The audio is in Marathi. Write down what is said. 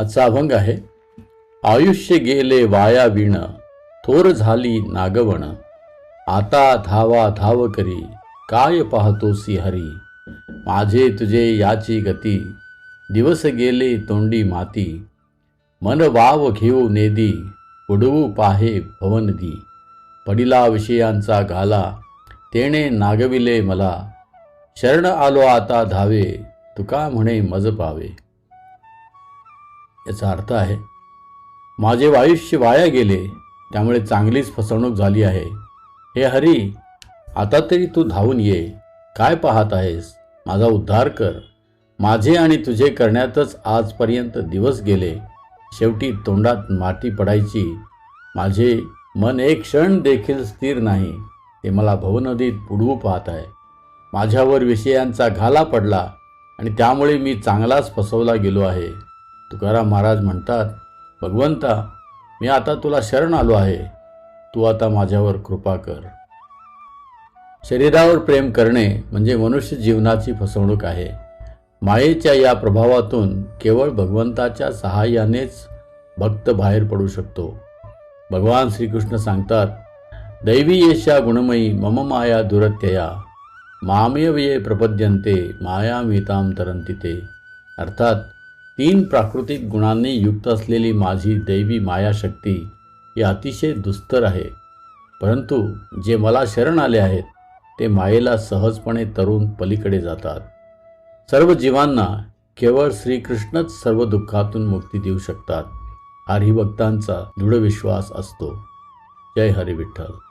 आजचा अभंग आहे आयुष्य गेले वाया विण थोर झाली नागवण आता धावा धाव करी काय पाहतो हरी? माझे तुझे याची गती दिवस गेले तोंडी माती मन वाव घेऊ नेदी उडवू पाहे भवनदी पडिला विषयांचा घाला तेणे नागविले मला शरण आलो आता धावे तुका म्हणे मज पावे. याचा अर्थ आहे माझे आयुष्य वाया गेले त्यामुळे चांगलीच फसवणूक झाली आहे. हे हरी आता तरी तू धावून ये. काय पाहत आहेस? माझा उद्धार कर. माझे आणि तुझे करण्यातच आजपर्यंत दिवस गेले. शेवटी तोंडात माती पडायची. माझे मन एक क्षण देखील स्थिर नाही. ते मला भवनदीत बुडवू पाहत आहे. माझ्यावर विषयांचा घाला पडला आणि त्यामुळे मी चांगलाच फसवला गेलो आहे. तुकाराम महाराज म्हणतात भगवंता मी आता तुला शरण आलो आहे. तू आता माझ्यावर कृपा कर. शरीरावर प्रेम करणे म्हणजे मनुष्य जीवनाची फसवणूक आहे. मायेच्या या प्रभावातून केवळ भगवंताच्या सहाय्यानेच भक्त बाहेर पडू शकतो. भगवान श्रीकृष्ण सांगतात दैवी येशा गुणमयी मम माया दुरत्यया मामेव ये प्रपद्यन्ते मायामिताम तरंती ते. अर्थात तीन प्राकृतिक गुणांनी युक्त असलेली माझी दैवी मायाशक्ती ही अतिशय दुस्तर आहे. परंतु जे मला शरण आले आहेत ते मायेला सहजपणे तरुण पलीकडे जातात. सर्व जीवांना केवळ श्रीकृष्णच सर्व दुःखातून मुक्ती देऊ शकतात हरिभक्तांचा दृढ विश्वास असतो. जय हरिविठ्ठल.